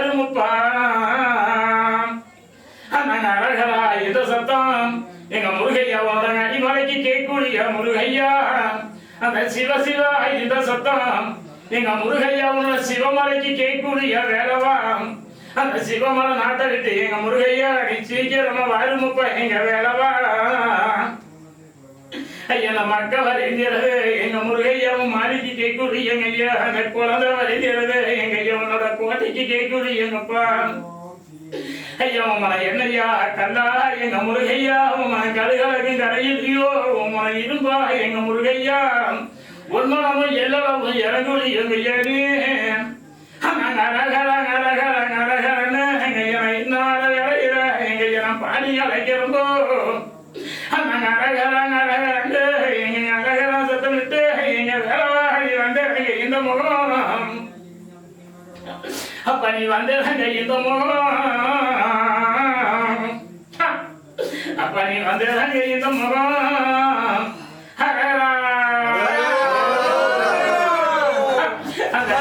கருமுப்பா அந்த அழகரா இந்த சத்தம். எங்க முருகையா முருகையாவோட அடிமலைக்கு கேட்கக்கூடிய முருகையா. அந்த சிவ சிவா இந்த சத்தம். எங்க முருகையா முருகையாவோட சிவமலைக்கு கேட்கக்கூடிய வேலவா அந்த சிவமலை நாட்டை விட்டு எங்க முருகையா நீ சீக்கிரமா வருமுப்ப எங்க வேலவா ஐயா நம்ம அக்கா வருகிறது. எங்க முருகையாவும் மாளிகை கேட்கக்கூடிய எங்க ஐயா அந்த குழந்தை வருகிறது. எங்க உன்னோட கேட்குது எங்கப்பா ஐயா உமனை என்னையா? கல்லா எங்க முருகையா? உமனை கழுகலகும் கரையிலையோ உமனை இரும்பா எங்க முருகையா? உண்மனமும் எல்லளவும் இறங்குடி எங்க ஏனி? நரகர நரகர நரகரன்னு எங்க இன்னால விளையிற எங்க நான் பாடி அழைக்கிறப்போ நரகர நரகரண்டு எங்க நரகர சத்தமிட்டு எங்க வந்து எங்க இந்த முகம். பணி வந்தவங்க இதமோ பணி வந்தவங்க இதமோ அந்த